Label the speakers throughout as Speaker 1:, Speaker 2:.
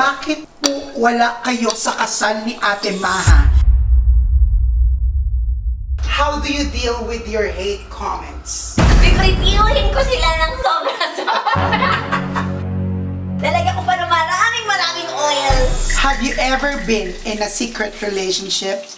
Speaker 1: bakit po wala kayo sa kasal ni Ate Maha? How do you deal with your hate comments?
Speaker 2: Pipretiyuhin ko sila ng sobra-sobra. Lalagyan ko pa ng maraming maraming oil.
Speaker 1: Have you ever been in a secret relationship?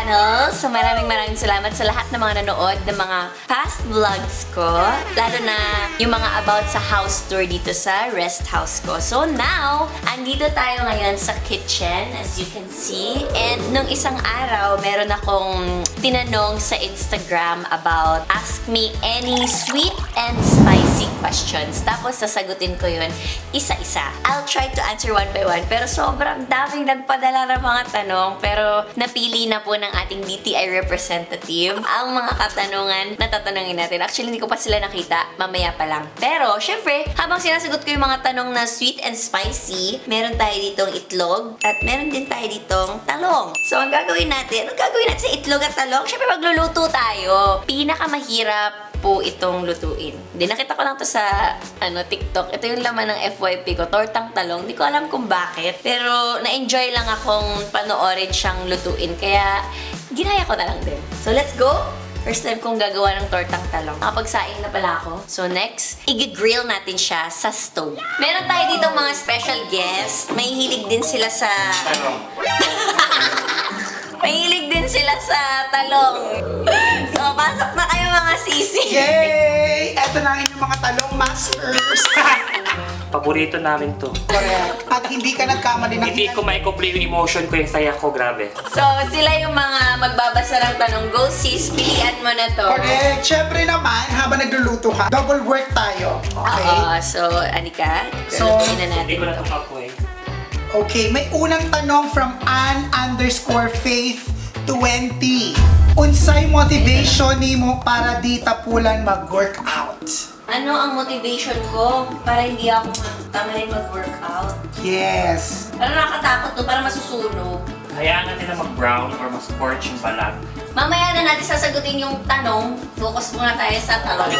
Speaker 2: Channel. So maraming maraming salamat sa lahat ng mga nanood ng mga past vlogs ko. Lalo na yung mga about sa house tour dito sa rest house ko. So now, andito tayo ngayon sa kitchen as you can see. And nung isang araw, meron akong tinanong sa Instagram about ask me any sweet and spicy questions. Tapos sasagutin ko yun isa-isa. I'll try to answer one by one. Pero sobrang daming nagpadala ng mga tanong. Pero napili na po ng ating DTI representative ang mga katanungan na tatanungin natin. Actually, hindi ko pa sila nakita. Mamaya pa lang. Pero, syempre, habang sinasagot ko yung mga tanong na sweet and spicy, meron tayo ditong itlog at meron din tayo ditong talong. So, ang gagawin natin, ang gagawin natin sa itlog at talong, syempre magluluto tayo. Pinakamahirap po itong lutuin. Hindi, nakita ko lang to sa ano, TikTok. Ito yung laman ng FYP ko, tortang talong. Hindi ko alam kung bakit. Pero na-enjoy lang akong panoorin siyang lutuin. Kaya ginaya ko na lang din. So let's go! First time kong gagawa ng tortang talong. Nakapagsaing na pala ako. So next, i-grill natin siya sa stove. Meron tayo dito mga special guests. May hilig din sila sa... Mahilig din sila sa talong. So, pasok na kayo mga sisi.
Speaker 1: Yay! Eto na ang inyong mga talong masters.
Speaker 3: Paborito namin to.
Speaker 1: Correct. At hindi ka nagkamali ng
Speaker 3: Hindi ko maikupli yung emotion ko, yung saya ko, grabe.
Speaker 2: So, sila yung mga magbabasa ng tanong. Go sis, pilian mo na to.
Speaker 1: Correct. Siyempre naman, habang nagluluto ka, double work tayo. Okay?
Speaker 2: Oo, so, Anika,
Speaker 1: So,
Speaker 2: lulutuin na
Speaker 3: Hindi
Speaker 2: natin
Speaker 3: ko na
Speaker 2: ito.
Speaker 3: ito kapoy.
Speaker 1: Okay, may unang tanong from Ann underscore Faith 20. Unsay motivation nimo para di tapulan mag-workout?
Speaker 2: Ano ang motivation ko para hindi ako tamarin mag-workout?
Speaker 1: Yes.
Speaker 2: Parang nakakatakot to, para masusunog.
Speaker 3: Hayaan natin na mag-brown or mas-scorch yung balat.
Speaker 2: Mamaya na natin sasagutin yung tanong. Focus muna tayo sa talong.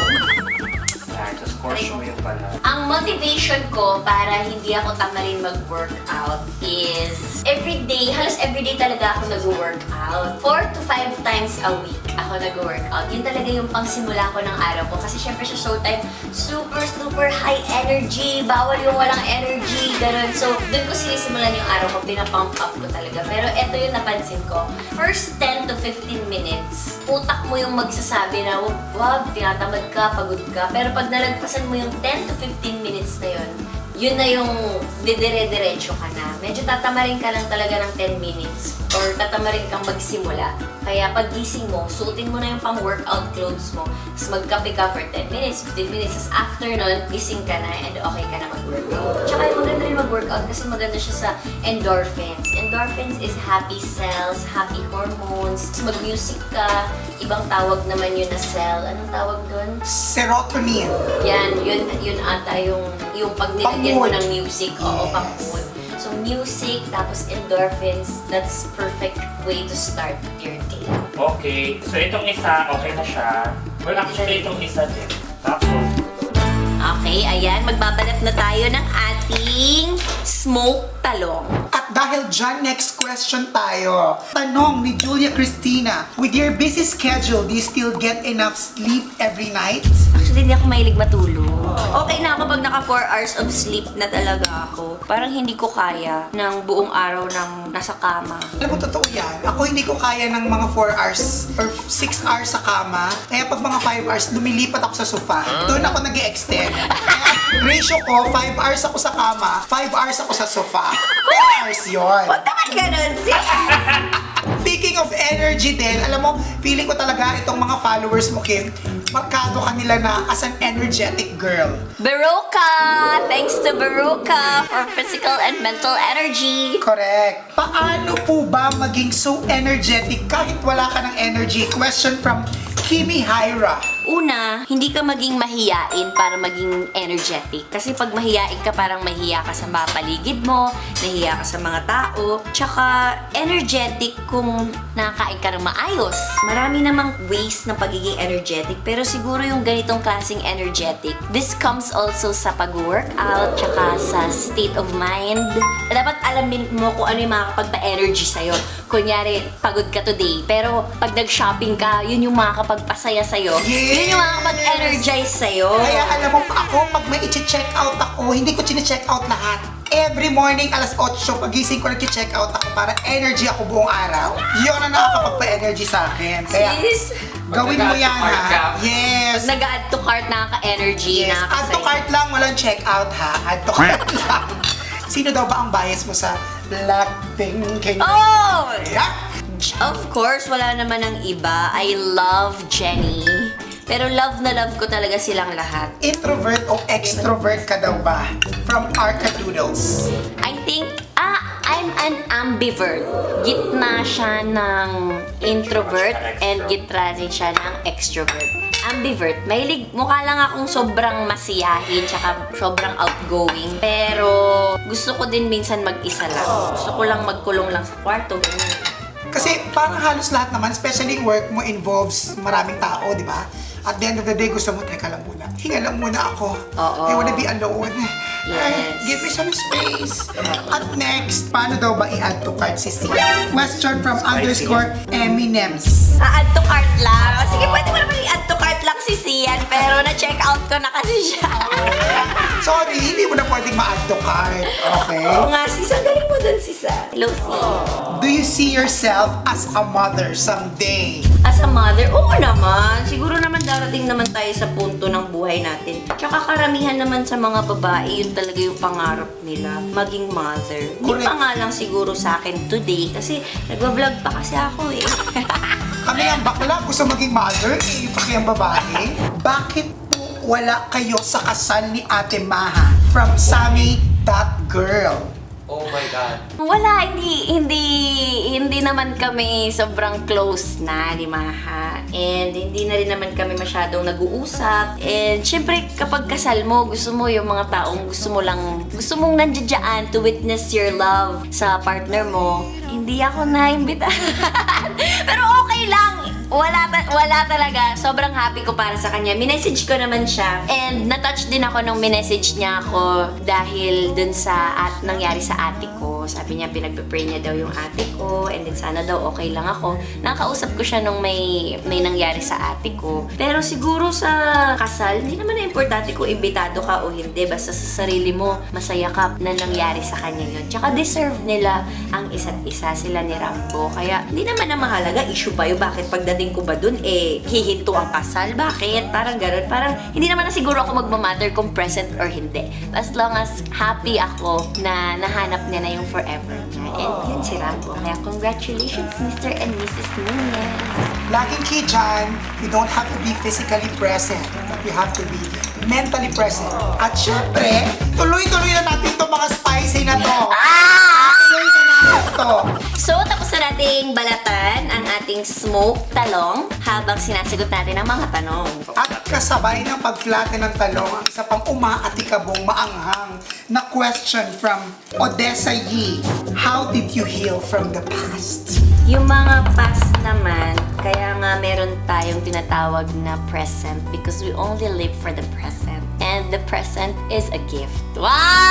Speaker 3: Yan, so scorch mo yung balat.
Speaker 2: Ang motivation ko para hindi ako tamarin mag-workout is everyday, halos everyday talaga ako nag-workout. 4 to 5 times a week ako nag-workout. Yun talaga yung pangsimula ko ng araw ko. Kasi syempre sa showtime, super, super high energy. Bawal yung walang energy, ganun. So, dun ko sinisimulan yung araw ko, pinapump up ko talaga. Pero eto yung napansin ko. First 10 to 15 minutes, utak mo yung magsasabi na, wag, wag, tinatamad ka, pagod ka. Pero pag nalagpasan mo yung 10 to 15 minutes na yun, yun na yung didire-diretso ka na. Medyo tatamarin ka lang talaga ng 10 minutes or tatamarin kang magsimula. Kaya pag gising mo, suotin mo na yung pang-workout clothes mo. Tapos magkape ka for 10 minutes, 15 minutes. Tapos after nun, gising ka na and okay ka na mag-workout. Tsaka yung maganda rin mag-workout kasi maganda siya sa endorphins. Endorphins is happy cells, happy hormones. Tapos mag-music ka. Ibang tawag naman yun na cell. Anong tawag doon?
Speaker 1: Serotonin.
Speaker 2: Yan, yun, yun ata yung, yung pag nilagyan mo
Speaker 1: Pang-mood.
Speaker 2: ng music, oo,
Speaker 1: Yes.
Speaker 2: pang mood. So, music, tapos endorphins, that's perfect way to start your day.
Speaker 3: Okay, so itong isa, okay na siya. Well, actually, itong isa din. Tapos,
Speaker 2: Okay, ayan, magbabalat na tayo ng ating smoked talong.
Speaker 1: At dahil dyan, next question tayo. Tanong ni Julia Cristina, with your busy schedule, do you still get enough sleep every night?
Speaker 2: Actually, hindi ako mahilig matulog. Okay na ako pag naka 4 hours of sleep na talaga ako. Parang hindi ko kaya ng buong araw ng nasa kama.
Speaker 1: Alam mo, totoo yan. Ako hindi ko kaya ng mga 4 hours or 6 hours sa kama. Kaya pag mga 5 hours, lumilipat ako sa sofa. Doon ako nag extend ratio ko, 5 hours ako sa kama, 5 hours ako sa sofa. 10 hours yon.
Speaker 2: Huwag naman ganun, sis!
Speaker 1: Speaking of energy, din. Alam mo, feeling ko talaga itong mga followers mo, Kim, markado ka nila na as an energetic girl.
Speaker 2: Baroka! Thanks to Baroka for physical and mental energy.
Speaker 1: Correct. Paano po ba maging so energetic kahit wala ka ng energy? Question from Kimi Hyra.
Speaker 2: Una, hindi ka maging mahiyain para maging energetic. Kasi pag mahiyain ka, parang mahiya ka sa mga paligid mo, nahiya ka sa mga tao, tsaka energetic kung nakakain ka ng maayos. Marami namang ways ng pagiging energetic, pero siguro yung ganitong klaseng energetic, this comes also sa pag-workout, tsaka sa state of mind. Dapat alamin mo kung ano yung makakapagpa-energy sa'yo. Kunyari, pagod ka today, pero pag nag-shopping ka, yun yung makakapagpasaya sa'yo.
Speaker 1: Yes!
Speaker 2: Yun yung makakapag-energize sa'yo.
Speaker 1: Kaya alam mo, ako, pag may i-check out ako, hindi ko chine-check out lahat. Every morning, alas 8, pagising ko, nag-check out ako para energy ako buong araw. Yun ang nakakapagpa-energy sa akin. Kaya,
Speaker 2: Sis,
Speaker 1: gawin mo yan, ha?
Speaker 4: ka.
Speaker 1: Yes.
Speaker 2: nag-add to cart nakaka-energy,
Speaker 1: Yes. Add to
Speaker 2: nakakasaya.
Speaker 1: cart lang, walang check out, ha? Add to cart lang. Sino daw ba ang bias mo sa Blackpink? Can
Speaker 2: Oh!
Speaker 1: Yeah.
Speaker 2: Of course, wala naman ang iba. I love Jenny. Pero love na love ko talaga silang lahat.
Speaker 1: Introvert o extrovert ka daw ba? From Arca Doodles.
Speaker 2: I think, ah, I'm an ambivert. Gitna siya ng introvert and gitna rin siya ng extrovert. Ambivert. Mahilig, mukha lang akong sobrang masiyahin tsaka sobrang outgoing. Pero gusto ko din minsan mag-isa lang. Gusto ko lang magkulong lang sa kwarto. ganyan.
Speaker 1: Kasi parang halos lahat naman, especially work mo involves maraming tao, di ba? At the end of the day, gusto mo, teka lang muna. Hinga lang muna ako.
Speaker 2: Oo.
Speaker 1: I wanna be alone.
Speaker 2: Yes.
Speaker 1: Ay, give me some space. At next, paano daw ba i-add to cart si C? Question from underscore Eminems.
Speaker 2: Ah, add to cart lang. Sige, pwede mo naman i-add to cart lang si Sian, pero na-check out ko na kasi siya.
Speaker 1: Sorry, hindi mo na pwedeng ma-add to cart. Okay?
Speaker 2: Oo nga, sis. Ang galing mo dun, sis. ah. Hello, sis.
Speaker 1: Do you see yourself as a mother someday?
Speaker 2: As a mother, oo naman. Siguro naman darating naman tayo sa punto ng buhay natin. Tsaka karamihan naman sa mga babae, yun talaga yung pangarap nila, maging mother. Hindi
Speaker 1: Correct.
Speaker 2: pa nga lang siguro sa akin today, kasi nagwa-vlog pa kasi ako eh.
Speaker 1: Kami ang bakla, gusto maging mother, eh, paki ang babae. Bakit wala kayo sa kasal ni Ate Maha? From Sammy That Girl.
Speaker 4: Oh my God.
Speaker 2: Wala, hindi, hindi, hindi naman kami sobrang close na ni Maha. And hindi na rin naman kami masyadong nag-uusap. And syempre, kapag kasal mo, gusto mo yung mga taong gusto mo lang, gusto mong nandiyan to witness your love sa partner mo. Hindi ako naimbitahan. Pero okay lang. Wala, wala talaga. Sobrang happy ko para sa kanya. Minessage ko naman siya. And natouch din ako nung minessage niya ako dahil dun sa at nangyari sa ate ko. Sabi niya, pinagpe-pray niya daw yung ate ko. And then sana daw okay lang ako. Nakausap ko siya nung may, may nangyari sa ate ko. Pero siguro sa kasal, hindi naman na importante kung imbitado ka o hindi. Basta sa sarili mo, masaya ka na nangyari sa kanya yun. Tsaka deserve nila ang isa't isa sila ni Rambo. Kaya hindi naman na mahalaga, issue ba yun? Bakit pagdating ko ba dun, eh, hihinto ang kasal? Bakit? Parang ganun. Parang hindi naman na siguro ako magmamatter kung present or hindi. As long as happy ako na nahanap niya na yung forever niya. And yun si Rambo. Kaya congratulations, Mr. and Mrs. Nunez.
Speaker 1: Laging key dyan, you don't have to be physically present, but you have to be mentally present. At syempre, tuloy-tuloy na natin itong mga spicy na to. Tuloy na natin to.
Speaker 2: So, tapos na nating balatan ang ating smoke talong habang sinasagot natin ang mga tanong.
Speaker 1: At kasabay ng pagplate ng talong, ang isa pang umaatikabong maanghang na question from Odessa Yi. How did you heal from the past?
Speaker 2: Yung mga past naman, kaya nga meron tayong tinatawag na present because we only live for the present. And the present is a gift. Wow!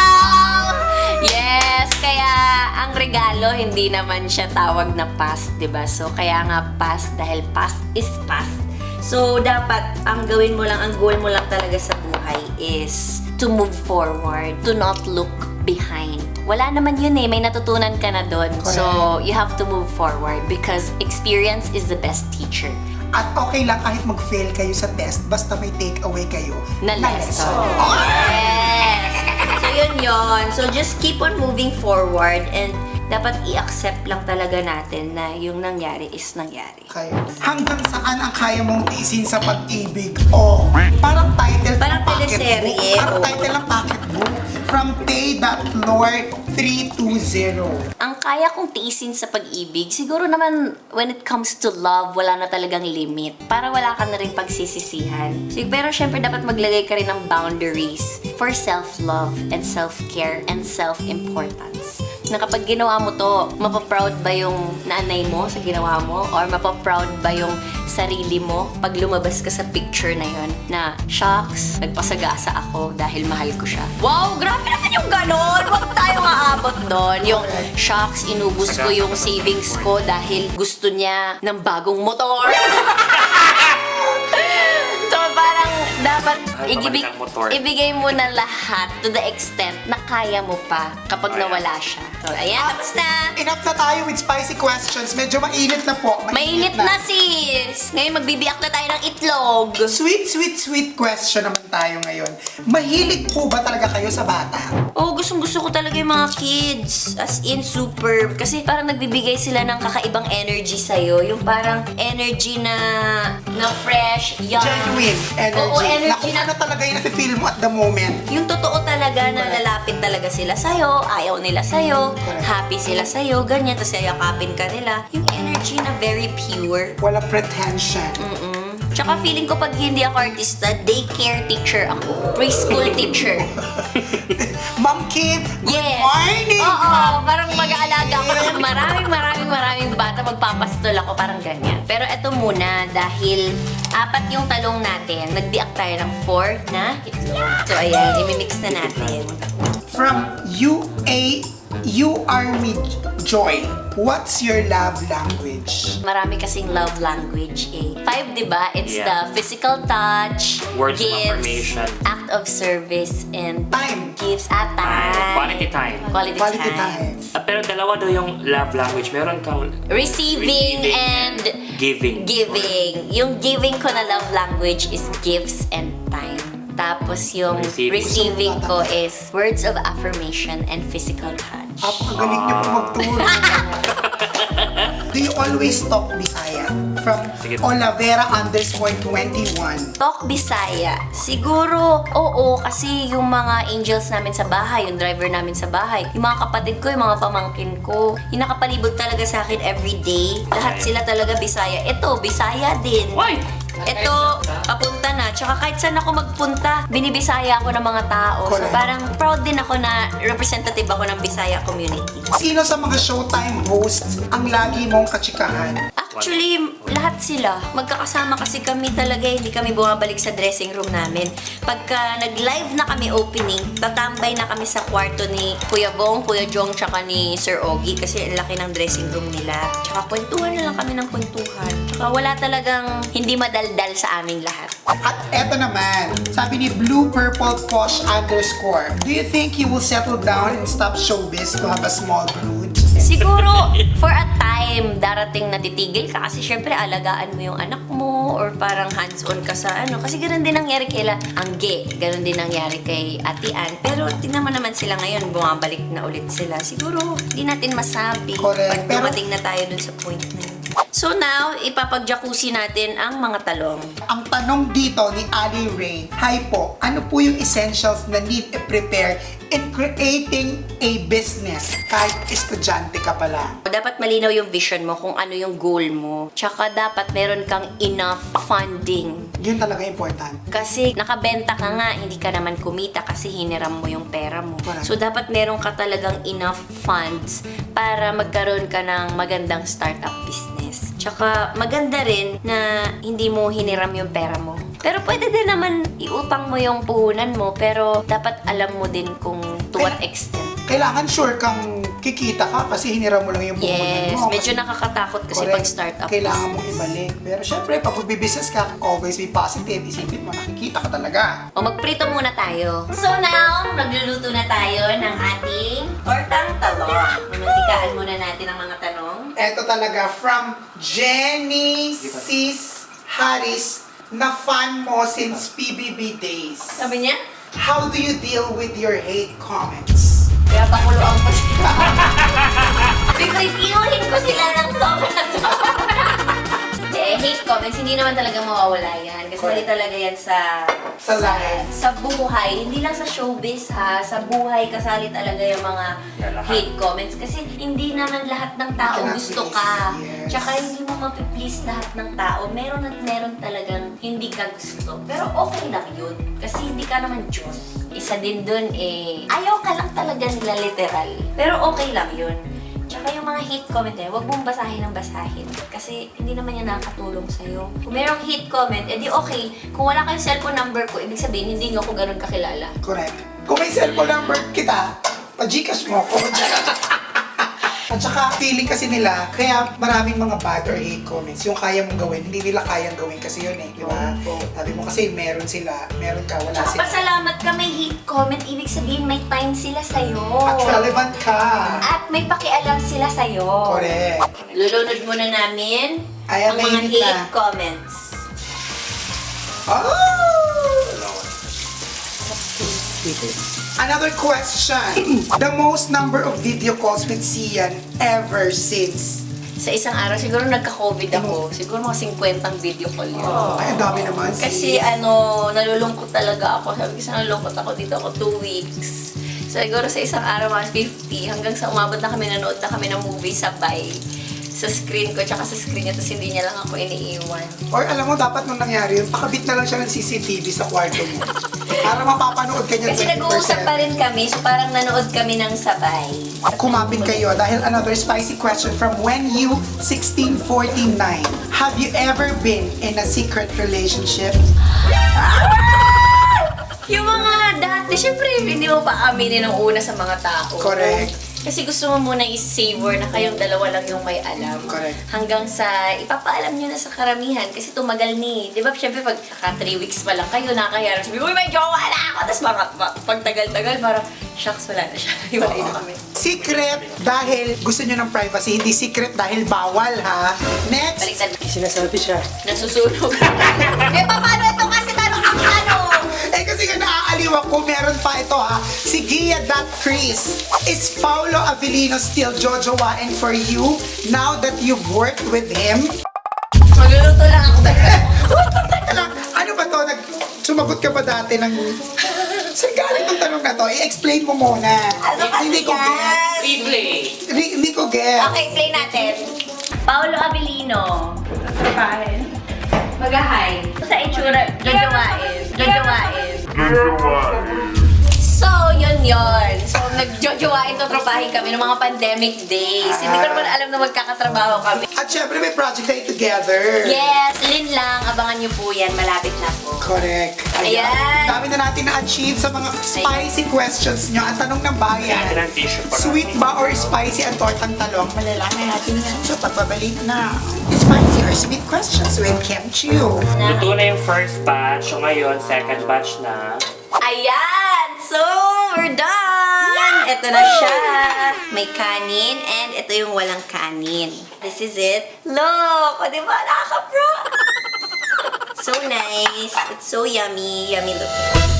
Speaker 2: Regalo, hindi naman siya tawag na past, di ba? So, kaya nga past dahil past is past. So, dapat ang gawin mo lang, ang goal mo lang talaga sa buhay is to move forward, to not look behind. Wala naman yun eh, may natutunan ka na doon. So, you have to move forward because experience is the best teacher.
Speaker 1: At okay lang kahit mag-fail kayo sa test, basta may take away kayo
Speaker 2: Na lesson.
Speaker 1: Oh!
Speaker 2: Yes! So, yun yun. So, just keep on moving forward and dapat i-accept lang talaga natin na yung nangyari is nangyari.
Speaker 1: Okay. Hanggang saan ang kaya mong tiisin sa pag-ibig? Oh, parang title
Speaker 2: Parang
Speaker 1: ng pocketbook.
Speaker 2: teleserye,
Speaker 1: Parang
Speaker 2: oh.
Speaker 1: title ng pocketbook. From Tay.Lord320.
Speaker 2: Ang kaya kong tiisin sa pag-ibig, siguro naman when it comes to love, wala na talagang limit. Para wala ka na rin pagsisisihan. So, pero syempre dapat maglagay ka rin ng boundaries for self-love and self-care and self-importance. Na kapag ginawa mo to, mapaproud ba yung nanay mo sa ginawa mo? Or mapaproud ba yung sarili mo pag lumabas ka sa picture na yon na shocks, nagpasagasa ako dahil mahal ko siya. Wow, grabe naman yung ganon! Huwag tayo aabot doon. Yung shocks, inubos ko yung savings ko dahil gusto niya ng bagong motor. so parang dapat igibig,
Speaker 3: motor.
Speaker 2: ibigay mo na lahat to the extent na kaya mo pa kapag
Speaker 3: Ayan.
Speaker 2: nawala siya. So ayan, tapos na.
Speaker 1: Enough na tayo with spicy questions. Medyo mainit na po.
Speaker 2: Mainit na sis! Ngayon magbibiyak na tayo ng itlog.
Speaker 1: Sweet, sweet, sweet question naman tayo ngayon. Mahilig po ba talaga kayo sa bata?
Speaker 2: Oo, gustong gusto ko talaga yung mga kids. As in, superb. Kasi parang nagbibigay sila ng kakaibang energy sa'yo. Yung parang energy na na fresh, young.
Speaker 1: Genuine energy.
Speaker 2: Oo, energy
Speaker 1: na ano talaga yung nafe-feel mo at the moment.
Speaker 2: yung totoo talaga na lalapit talaga sila sa'yo, ayaw nila sa'yo, happy sila sa'yo, ganyan, tapos yayakapin ka nila. Yung energy na very pure.
Speaker 1: Wala pretension.
Speaker 2: Mm-mm. Tsaka feeling ko pag hindi ako artista, daycare teacher ako. Preschool teacher.
Speaker 1: Ma'am Kim, good
Speaker 2: Yes.
Speaker 1: morning!
Speaker 2: Oo,
Speaker 1: Ma'am
Speaker 2: Magpapastol ako, parang ganyan. Pero eto muna, dahil apat yung talong natin, nagdiak tayo ng four na itlog. So ayan, imimix na natin.
Speaker 1: From UA, you are me joy. What's your love language?
Speaker 2: Marami kasing love language eh. Five, di ba? It's
Speaker 3: Yeah.
Speaker 2: the physical touch,
Speaker 3: Words of
Speaker 2: gifts,
Speaker 3: affirmation.
Speaker 2: act of service, and
Speaker 1: Time.
Speaker 2: gifts at time.
Speaker 3: Quality time.
Speaker 2: Quality,
Speaker 1: Quality
Speaker 2: time.
Speaker 1: time.
Speaker 3: Ah, pero dalawa daw yung love language. Meron kang
Speaker 2: Receiving,
Speaker 3: Receiving
Speaker 2: and
Speaker 3: giving.
Speaker 2: giving. Yung giving ko na love language is gifts and time. Tapos yung
Speaker 3: Receiving.
Speaker 2: receiving ko is words of affirmation and physical touch.
Speaker 1: Apakagaling niyo po magturo. Do you always talk Bisaya? From
Speaker 3: Sige po.
Speaker 1: Olavera underscore 21.
Speaker 2: Talk Bisaya. Siguro, oo, kasi yung mga angels namin sa bahay, yung driver namin sa bahay, yung mga kapatid ko, yung mga pamangkin ko, yung nakapalibot talaga sa akin every day. Lahat
Speaker 3: Okay.
Speaker 2: sila talaga Bisaya. Ito, Bisaya din.
Speaker 3: Why?
Speaker 2: Ito, papunta na. Tsaka kahit saan ako magpunta, binibisaya ako ng mga tao. So
Speaker 1: Correct.
Speaker 2: parang proud din ako na representative ako ng Bisaya community.
Speaker 1: Sino sa mga Showtime hosts ang lagi mong katsikahan?
Speaker 2: Actually, lahat sila. Magkakasama kasi kami talaga, hindi kami bumabalik sa dressing room namin. Pagka nag-live na kami opening, tatambay na kami sa kwarto ni Kuya Bong, Kuya Jong, tsaka ni Sir Ogie kasi ang laki ng dressing room nila. Tsaka kwentuhan na lang kami ng kwentuhan. Tsaka wala talagang hindi madaldal sa aming lahat.
Speaker 1: At eto naman, sabi ni Blue Purple Posh underscore, Do you think you will settle down and stop showbiz to have a small brood?
Speaker 2: Siguro, for a time, darating na titigil ka kasi syempre alagaan mo yung anak mo or parang hands-on ka sa ano. Kasi ganun din nangyari kay La Angge, ganun din nangyari kay Ate Ann. Pero tingnan mo naman sila ngayon, bumabalik na ulit sila. Siguro, hindi natin masabi
Speaker 1: Correct.
Speaker 2: pag
Speaker 1: Pero-
Speaker 2: dumating na tayo dun sa point na yun. So now, ipapag-jacuzzi natin ang mga talong.
Speaker 1: Ang tanong dito ni Ali Rain, Hi po, ano po yung essentials na need i-prepare in creating a business kahit estudyante ka pala?
Speaker 2: Dapat malinaw yung vision mo kung ano yung goal mo. Tsaka dapat meron kang enough funding
Speaker 1: Yun talaga important.
Speaker 2: Kasi nakabenta ka nga, hindi ka naman kumita kasi hiniram mo yung pera mo.
Speaker 1: Correct.
Speaker 2: So dapat meron ka talagang enough funds para magkaroon ka ng magandang startup business. Tsaka maganda rin na hindi mo hiniram yung pera mo. Pero pwede din naman iutang mo yung puhunan mo pero dapat alam mo din kung to what extent.
Speaker 1: Kailangan sure kang kikita ka kasi hiniram mo lang yung puhunan
Speaker 2: Yes,
Speaker 1: mo.
Speaker 2: medyo
Speaker 1: Kasi-
Speaker 2: nakakatakot kasi
Speaker 1: Correct.
Speaker 2: pag startup
Speaker 1: Kailangan mong
Speaker 2: business.
Speaker 1: ibalik. Pero syempre, pag magbibusiness ka, always be positive. Isipin mo, nakikita ka talaga.
Speaker 2: O magprito muna tayo. So now, nagluluto na tayo ng ating tortang talong. Mamantikaan muna natin ang mga tanong.
Speaker 1: Eto talaga, from Jenny Sis Harris, na fan mo since PBB days.
Speaker 2: Sabi niya,
Speaker 1: How do you deal with your hate comments?
Speaker 2: kaya pakuluan ko siya. Pipipiyuhin ko sila ng sobra sobra. Hindi, hate comments, hindi naman talaga mawawala yan. Kasi hindi talaga yan sa...
Speaker 1: Sa life.
Speaker 2: Sa buhay. Hindi lang sa showbiz ha. Sa buhay, kasali talaga yung mga
Speaker 3: lahat.
Speaker 2: hate comments. Kasi hindi naman lahat ng tao
Speaker 1: cannot
Speaker 2: gusto
Speaker 1: please,
Speaker 2: ka.
Speaker 1: yes.
Speaker 2: Tsaka hindi mo mapiplease lahat ng tao. Meron at meron talagang hindi ka gusto. Pero okay lang yun. Kasi hindi ka naman Diyos. Isa din dun eh, ayaw ka lang talaga nila literal. Pero okay lang yun. Tsaka yung mga hate comment eh, huwag mong basahin ng basahin. Kasi hindi naman yan nakakatulong sa'yo. Kung merong hate comment, edi okay. Kung wala kayong cellphone number ko, ibig sabihin hindi nyo ako ganun kakilala.
Speaker 1: Correct. Kung may cellphone number kita, pa-gcash mo ako. At saka, feeling kasi nila, kaya maraming mga bad or hate comments, yung kaya mong gawin, hindi nila kayang gawin kasi yun eh, di ba? Sabi mo kasi meron sila, meron ka, wala
Speaker 2: Tsaka
Speaker 1: sila.
Speaker 2: pasalamat ka may hate comment, ibig sabihin may time sila sa'yo.
Speaker 1: At relevant ka.
Speaker 2: At may pakialam sila sa'yo.
Speaker 1: Correct.
Speaker 2: Lulunod muna namin
Speaker 1: Ay,
Speaker 2: ang mga
Speaker 1: mainit
Speaker 2: hate
Speaker 1: na.
Speaker 2: comments.
Speaker 1: Oh! Another question. The most number of video calls with Sian ever since.
Speaker 2: Sa isang araw, siguro nagka-COVID ako. Siguro mga 50 video call yun.
Speaker 1: Ay, ang dami naman.
Speaker 2: Kasi ano, nalulungkot talaga ako. Sabi ko sa nalulungkot ako dito ako two weeks. Siguro sa isang araw mga 50 hanggang sa umabot na kami nanood na kami ng movie sabay sa screen ko tsaka sa screen niya tapos hindi niya lang ako iniiwan.
Speaker 1: Or alam mo, dapat nung nangyari yun, pakabit na lang siya ng CCTV sa kwarto mo. Para mapapanood ka niya
Speaker 2: Kasi
Speaker 1: 24/7.
Speaker 2: nag-uusap pa rin kami so parang nanood kami ng sabay.
Speaker 1: Kumapit kayo dahil another spicy question from when you 1649. Have you ever been in a secret relationship?
Speaker 2: Yung mga dati, syempre hindi mo pa aminin ng una sa mga tao.
Speaker 1: Correct.
Speaker 2: Kasi gusto mo muna i-savor na kayong dalawa lang yung may alam.
Speaker 1: Correct.
Speaker 2: Hanggang sa ipapaalam nyo na sa karamihan kasi tumagal ni. Di ba, syempre pag ka 3 weeks pa lang kayo nakakayarap, sabi, uy, may jowa na ako! Tapos mga, ma- pag tagal-tagal, parang, shucks, wala na siya. Iwalay na kami.
Speaker 1: Secret dahil gusto nyo ng privacy, hindi secret dahil bawal ha. Next!
Speaker 2: Baliktad.
Speaker 1: Sinasabi siya.
Speaker 2: Nasusunog. eh, paano
Speaker 1: naaaliw ako, meron pa ito ha. Si Gia That Chris. Is Paulo Avellino still jojowain for you now that you've worked with him?
Speaker 2: Magluluto lang ako.
Speaker 1: Teka lang, ano ba to? Nag sumagot ka ba dati ng... Saan galing tong tanong na to? I-explain mo muna.
Speaker 2: Ano kasi
Speaker 1: hindi ko
Speaker 2: yan?
Speaker 3: Replay.
Speaker 1: Ri- Hindi ko get.
Speaker 2: Okay, play natin. Paolo Avellino. Kapahin. Mag-hi. Sa itsura, jojowain. So, yun yun. So, nagjojowain to tropahin kami ng mga pandemic days. Hindi ko naman alam na magkakatrabaho kami.
Speaker 1: At syempre may project kayo together.
Speaker 2: Yes, Lin lang. Abangan niyo po yan. Malapit na po.
Speaker 1: Correct.
Speaker 2: Ayan.
Speaker 1: Dami na natin na-achieve sa mga spicy questions nyo. Ang tanong ng bayan, sweet ba or spicy ang tortang talong? Malalaman natin yan sa pagbabalik na spicy sweet questions with Kim Chiu.
Speaker 3: Luto na yung first batch. So ngayon, second batch na.
Speaker 2: Ayan! So, we're done! Ito na siya. May kanin and ito yung walang kanin. This is it. Look! O, di ba? Nakaka-pro! so nice. It's so yummy. Yummy looking.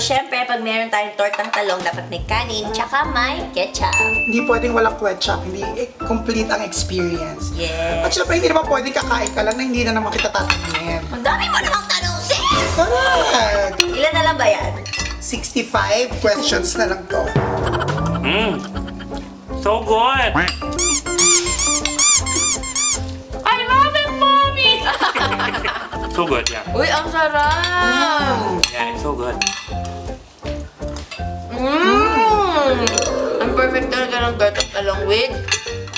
Speaker 2: Syempre, pag meron tayong tortang talong, dapat may kanin, tsaka may ketchup.
Speaker 1: Hindi pwedeng walang ketchup, hindi eh, complete ang experience. At
Speaker 2: Yes.
Speaker 1: syempre, hindi naman pwedeng kakain ka lang na hindi na naman kita tatanungin.
Speaker 2: Ang dami mo namang tanong, sis!
Speaker 1: Correct!
Speaker 2: Ilan na lang ba yan?
Speaker 1: 65 questions na lang to.
Speaker 3: Mmm. So good. So good, yeah.
Speaker 2: Uy, ang sarap!
Speaker 3: Yeah, it's so good.
Speaker 2: Mmm! Ang perfect talaga ng gatot along with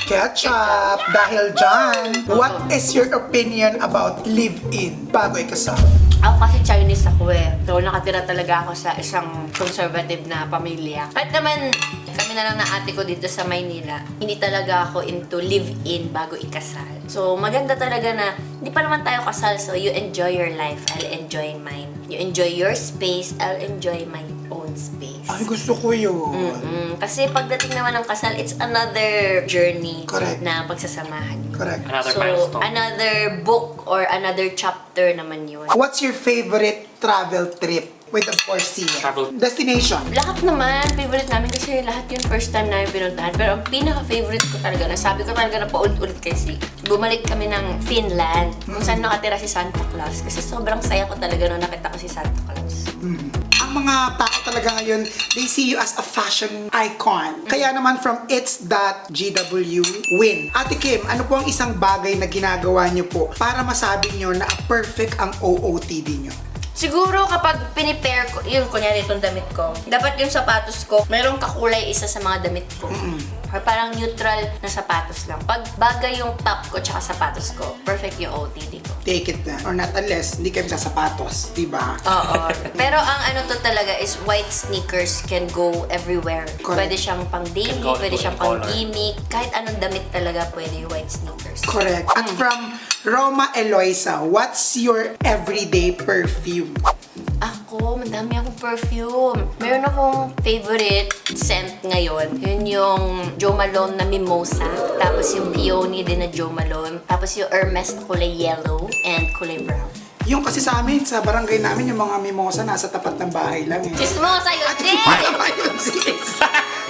Speaker 1: Ketchup! Dahil dyan, what is your opinion about live-in bago ikasal?
Speaker 4: Ako kasi Chinese ako eh. So nakatira talaga ako sa isang conservative na pamilya. Kahit naman kami na lang na ate ko dito sa Maynila, hindi talaga ako into live-in bago ikasal. So maganda talaga na hindi pa naman tayo kasal so you enjoy your life, I'll enjoy mine. You enjoy your space, I'll enjoy my own space.
Speaker 1: Ay, gusto ko yun.
Speaker 4: Mm, kasi pagdating naman ng kasal, it's another journey
Speaker 1: Correct.
Speaker 4: na pagsasamahan.
Speaker 1: Correct.
Speaker 3: Another
Speaker 2: so,
Speaker 3: milestone.
Speaker 2: another book or another chapter naman yun.
Speaker 1: What's your favorite travel trip with the Four C?
Speaker 3: Travel-
Speaker 1: Destination.
Speaker 2: Lahat naman, favorite namin kasi lahat yung first time namin pinuntahan. Pero ang pinaka-favorite ko talaga, nasabi ko talaga na paulit-ulit kay Si, bumalik kami ng Finland, kung saan nakatira si Santa Claus. Kasi sobrang saya ko talaga nung nakita ko si Santa Claus.
Speaker 1: Ang mga tao talaga ngayon, they see you as a fashion icon. Kaya naman from its.gw, win. Ate Kim, ano po ang isang bagay na ginagawa niyo po para masabi niyo na perfect ang OOTD niyo?
Speaker 2: Siguro kapag pinipair ko, yun, kunyari itong damit ko, dapat yung sapatos ko, merong kakulay isa sa mga damit ko. Or parang neutral na sapatos lang. Pag bagay yung top ko tsaka sapatos ko, perfect yung OTD ko.
Speaker 1: Take it na. Or not unless, hindi kayo sa sapatos, di ba?
Speaker 2: Oo. Pero ang ano to talaga is white sneakers can go everywhere.
Speaker 1: Correct.
Speaker 2: Pwede siyang pang daily,
Speaker 3: Can go
Speaker 2: pwede siyang
Speaker 3: any
Speaker 2: pang
Speaker 3: color.
Speaker 2: gimmick. Kahit anong damit talaga pwede yung white sneakers.
Speaker 1: Correct. At from Roma Eloisa, what's your everyday perfume?
Speaker 2: Ako, madami akong perfume. Meron akong favorite scent ngayon. Yun yung Jo Malone na Mimosa. Tapos yung Peony din na Jo Malone. Tapos yung Hermes na kulay yellow and kulay brown.
Speaker 1: Yung kasi sa amin, sa barangay namin, yung mga mimosa nasa tapat ng bahay lang eh.
Speaker 2: Chismosa yun din!
Speaker 1: Tama yun, sis.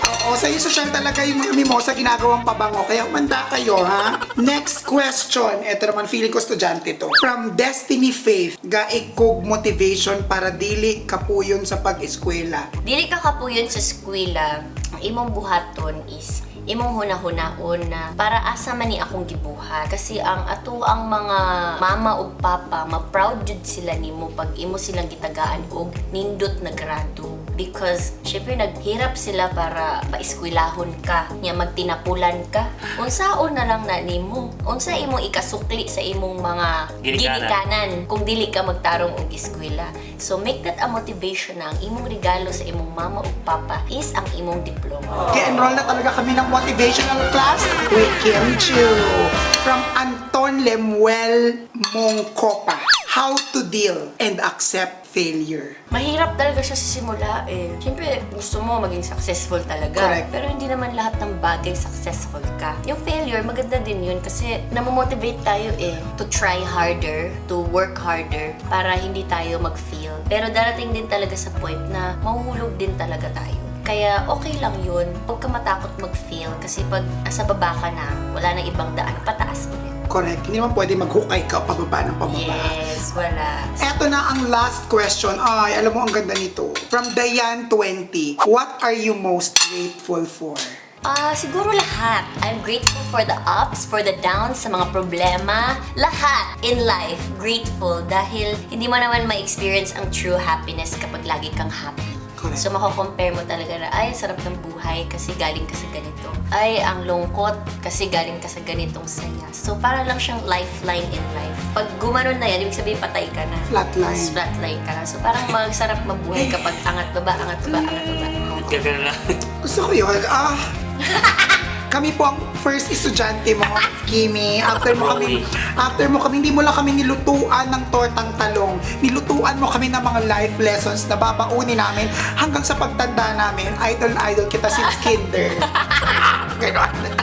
Speaker 1: Oo, sa social talaga yung mga mimosa ginagawang pabango. Kaya umanda kayo, ha? Next question. Ito naman, feeling ko estudyante to. From Destiny Faith, gaig kog motivation para dili kapuyon sa pag-eskwela.
Speaker 2: Dili ka kapuyon sa eskwela, ang imong buhaton is imong hunahunahon na para asa man ni akong gibuhat kasi ang ato ang mga mama ug papa ma-proud jud sila nimo pag imo silang gitagaan og nindot na grado because syempre naghirap sila para paeskwelahon ka nya magtinapulan ka unsaon na lang na nimo unsa imong ikasukli sa imong mga
Speaker 3: Ginikanan.
Speaker 2: ginikanan kung dili ka magtarong og eskwela so make that a motivation na ang imong regalo sa imong mama ug papa is ang imong diploma
Speaker 1: Kaya enroll na talaga kami ng motivational class with Kim Chu. From Anton Lemuel Mongcopa. How to deal and accept failure.
Speaker 2: Mahirap talaga siya sa simula eh. Siyempre, gusto mo maging successful talaga.
Speaker 1: Correct.
Speaker 2: Pero hindi naman lahat ng bagay successful ka. Yung failure, maganda din yun kasi namomotivate tayo eh to try harder, to work harder para hindi tayo mag-fail. Pero darating din talaga sa point na mahuhulog din talaga tayo. Kaya okay lang yun. Huwag ka matakot mag-fail kasi pag nasa baba ka na, wala na ibang daan, pataas ulit.
Speaker 1: Correct. Hindi naman pwede maghukay ka pababa ng pababa.
Speaker 2: Yes, wala.
Speaker 1: Eto na ang last question. Ay, alam mo ang ganda nito. From Diane20, what are you most grateful for?
Speaker 2: Ah, siguro lahat. I'm grateful for the ups, for the downs, sa mga problema. Lahat in life, grateful dahil hindi mo naman ma-experience ang true happiness kapag lagi kang happy.
Speaker 1: Correct.
Speaker 2: So, makakompare mo talaga na, ay, sarap ng buhay kasi galing ka sa ganito. Ay, ang lungkot kasi galing ka sa ganitong saya. So, para lang siyang lifeline in life. Pag gumanon na yan, ibig sabihin patay ka na.
Speaker 1: Flatline.
Speaker 2: Mas Flatline ka na. So, parang magsarap mabuhay kapag angat baba, angat baba, angat baba.
Speaker 3: Ganun lang.
Speaker 1: Gusto ko yun. Ah, kami po ang first estudyante mo, Kimi. After mo kami, after mo kami, hindi mo lang kami nilutuan ng tortang talong. Nilutuan mo kami ng mga life lessons na babaunin namin hanggang sa pagtanda namin. Idol na idol kita since kinder. Ganon.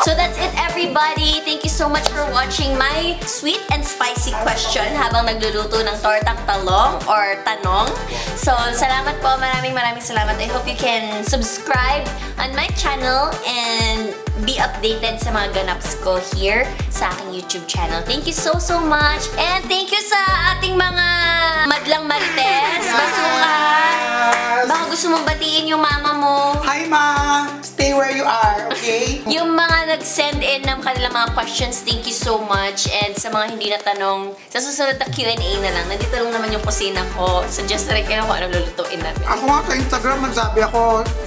Speaker 5: So that's it everybody. Thank you so much for watching my sweet and spicy question habang nagluluto ng tortang talong or tanong. So salamat po. Maraming maraming salamat. I hope you can subscribe on my channel and be updated sa mga ganaps ko here sa aking YouTube channel. Thank you so so much. And thank you sa ating mga madlang marites, basuka. Baka gusto mong batiin yung mama mo.
Speaker 1: Hi, Ma! Stay where you are, okay?
Speaker 5: Yung mga nag-send in ng kanilang mga questions, thank you so much. And sa mga hindi natanong, sa susunod na Q&A na lang, nandito lang naman yung kusina ko. Suggest na rin kayo kung anong lulutuin namin.
Speaker 1: Ako nga sa Instagram, nagsabi ako,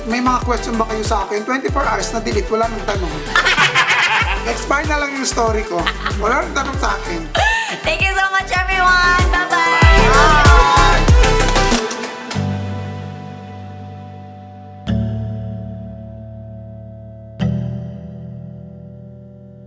Speaker 1: may mga question ba kayo sa akin? 24 hours na delete, wala nang tanong. Expire na lang yung story ko. Wala rin tanong sa akin. Thank you so much, everyone. Bye-bye.